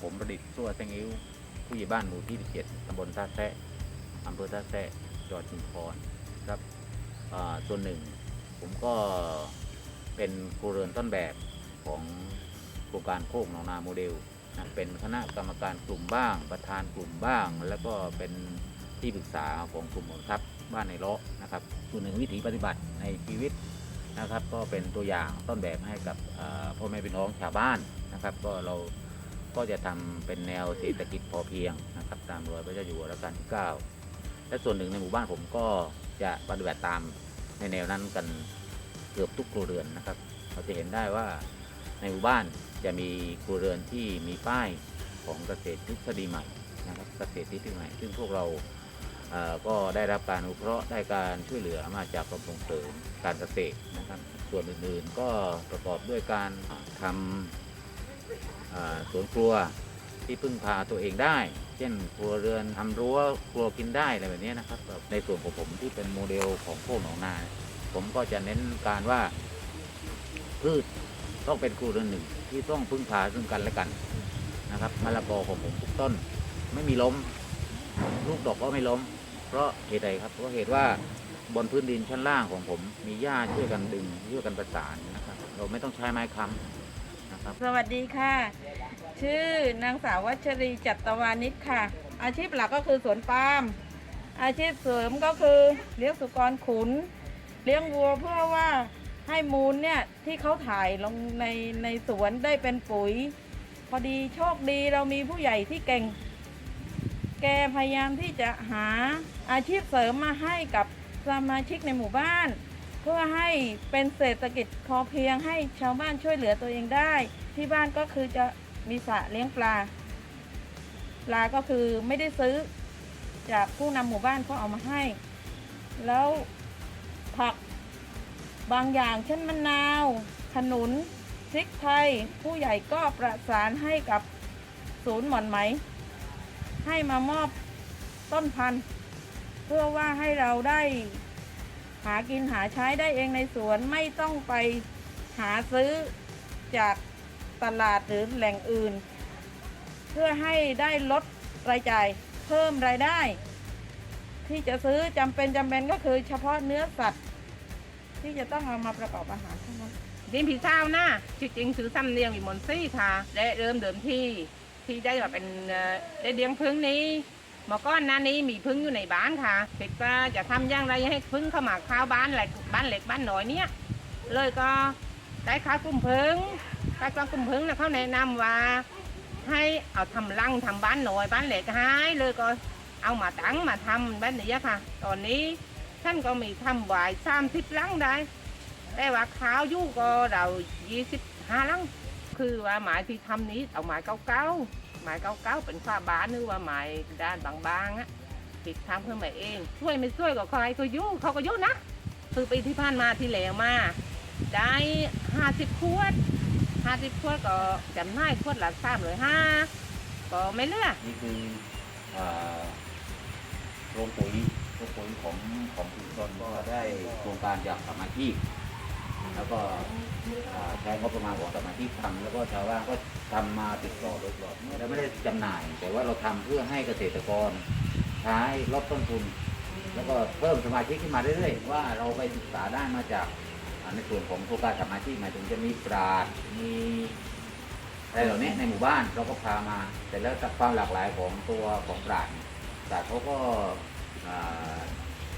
ผมประดิษฐ์ตัวแซงอิ้วผู้ใหญ่บ้านหมู่ที่ 17ตำบลท่าแซะอำเภอท่าแซะจังหวัดชุมพรครับส่วนหนึ่ง ผมก็เป็นครูเรือนต้นแบบของโครงการโคกหนองนาโมเดลนะเป็นคณะกรรมการกลุ่มบ้าง ประธานกลุ่มบ้าง แล้วก็เป็นที่ปรึกษาของกลุ่มหมทัพบ้านในเลาะนะครับส่วนหนึ่งวิถีปฏิบัติในชีวิตนะครับ ก็เป็นตัวอย่างต้นแบบให้กับพ่อแม่พี่น้องชาวบ้านนะครับ ก็เรา ก็จะทำเป็นแนวเศรษฐกิจพอเพียงนะครับ ตามรอยพระเจ้าอยู่หัวรัชกาลที่ 9 และส่วนหนึ่งในหมู่บ้านผมก็จะปฏิบัติตามในแนวนั้นกันเกือบทุกครัวเรือนนะครับ เราจะเห็นได้ว่าในหมู่บ้านจะมีครัวเรือนที่มีป้ายของเกษตรทฤษฎีใหม่นะครับเกษตรทฤษฎีใหม่ ซึ่งพวกเราเอ่อก็ได้รับการอนุเคราะห์ได้การช่วยเหลือมาจากกรมส่งเสริมการเกษตรนะครับ ส่วนอื่นๆก็ประกอบด้วยการทำอ่า สวนครัวที่พึ่งพาตัวเองได้ เช่นครัวเรือนทำรั้วครัวกินได้อะไรแบบนี้นะครับแบบในส่วนของผมที่เป็นโมเดลของโคกหนองนา ผมก็จะเน้นการว่าพืชต้องเป็นครัวเรือนหนึ่งที่ต้องพึ่งพาซึ่งกันและกันนะครับมะละกอของผมทุกต้นไม่มีล้ม ลูกดอกก็ไม่ล้ม เพราะเหตุใดครับเพราะเหตุว่าบนพื้นดินชั้นล่างของผม มีหญ้าช่วยกันดึงช่วยกันประสานนะครับเราไม่ต้องใช้ไม้ค้ำ ครับ สวัสดีค่ะ ชื่อนางสาววัชรีจัตวานิชค่ะ อาชีพหลักก็คือสวนปาล์มอาชีพเสริมก็คือเลี้ยงสุกรขุน เลี้ยงวัวเพื่อว่าให้มูลเนี่ยที่เขาถ่ายลงในในสวนได้เป็นปุ๋ย พอดีโชคดีเรามีผู้ใหญ่ที่เก่ง แกพยายามที่จะหาอาชีพเสริมมาให้กับสมาชิกในหมู่บ้าน เพื่อให้เป็นเศรษฐกิจพอเพียงให้ชาวบ้านช่วยเหลือตัวเองได้ ที่บ้านก็คือจะมีสระเลี้ยงปลา ปลาก็คือไม่ได้ซื้อจากผู้นำหมู่บ้านเขาเอามาให้ แล้วผักบางอย่างเช่นมะนาว ขนุนพริกไทย ผู้ใหญ่ก็ประสานให้กับศูนย์หม่อนไหม ให้มามอบต้นพันธุ์ เพื่อว่าให้เราได้ หากินหาใช้ได้เองในสวนไม่ต้องไปหาซื้อจากตลาดหรือแหล่งอื่น เพื่อให้ได้ลดรายจ่ายเพิ่มรายได้ ที่จะซื้อจำเป็นจำเป็นก็คือเฉพาะเนื้อสัตว์ ที่จะต้องเอามาประกอบอาหารเท่านั้นดินผีเศร้านะชื่อจริงชื่อซ้ำเนียงวิมลซี่ค่ะ ได้เริ่มเดิมที่ที่ได้มาเป็นได้เลี้ยงพึ่งนี้ เมื่อก่อนหน้านี้มีพึ่งอยู่ในบ้านค่ะคิดว่าจะทำอย่างไรให้พึ่งเข้ามาข้าวบ้านแหลบ้านเล็กบ้านน้อยเนี่ย เลยก็ได้ค้ากลุ่มพึ่งได้ค้ากลุ่มพึ่งนะเขาแนะนำว่า ให้เอาทำรังทำบ้านน้อยบ้านเล็กให้เลยก็เอามาตั้งมาทำบ้านนี้ค่ะ ตอนนี้ท่านก็มีทำไว้สามสิบรังได้ แต่ว่าข้าวอยู่ก็เรายี่สิบห้าลัง คือว่าหมายที่ทำนี้เอาหมายเก่าๆหมายเก่าๆเป็นฝ้าบ้านนึกว่าหมายด้านบางๆอะติดทำขึ้นมาเอง ช่วยไม่ช่วยก็ใครก็ยุ่งเขาก็ยุ่งนะคือปีที่ผ่านมาที่แล้วมา ได้ห้าสิบขวดห้าสิบขวดก็จำหน่ายขวดละสามเลยห้าก็ไม่เลือกนี่คืออ่าโรงปุ๋ยโรงปุ๋ยของของชุมชนก็ได้โครงการจากสมาชิก แล้วก็ใช้งบประมาณของสมาชิกทำแล้วก็ชาวบ้านก็ทำมาติดต่อโดยตลอดเราไม่ได้จำหน่าย แต่ว่าเราทำเพื่อให้เกษตรกรใช้ลดต้นทุน แล้วก็เพิ่มสมาชิกขึ้นมาเรื่อยๆว่าเราไปศึกษาได้มาจากในส่วนของโครงการสมาชิกหมายถึงจะมีปราดมีอะไรเหล่านี้ในหมู่บ้านเราก็พามา แต่แล้วจากความหลากหลายของตัวของปราชญ์เนี่ยปราชญ์เขาก็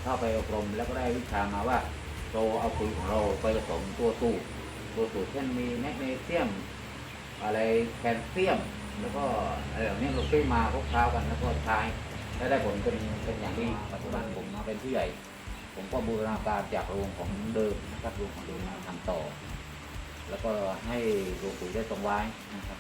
เข้าไปอบรมแล้วก็ได้วิชามาว่า เราเอาปุ๋ยของเราไปผสมตัวสูตรตัวสูตรเช่นมีแมกนีเซียม อะไรแคลเซียม แล้วก็อะไรเหล่านี้เราซื้อมาพวกเช้ากันแล้วก็ใช้และได้ผลเป็นเป็นอย่างดีปัจจุบันผมมาเป็นผู้ใหญ่ ผมก็บูรณาการจากโรงของเดิมนะครับโรงของเดิมมาทำต่อ แล้วก็ให้โรงปุ๋ยได้ตรงไว้นะครับ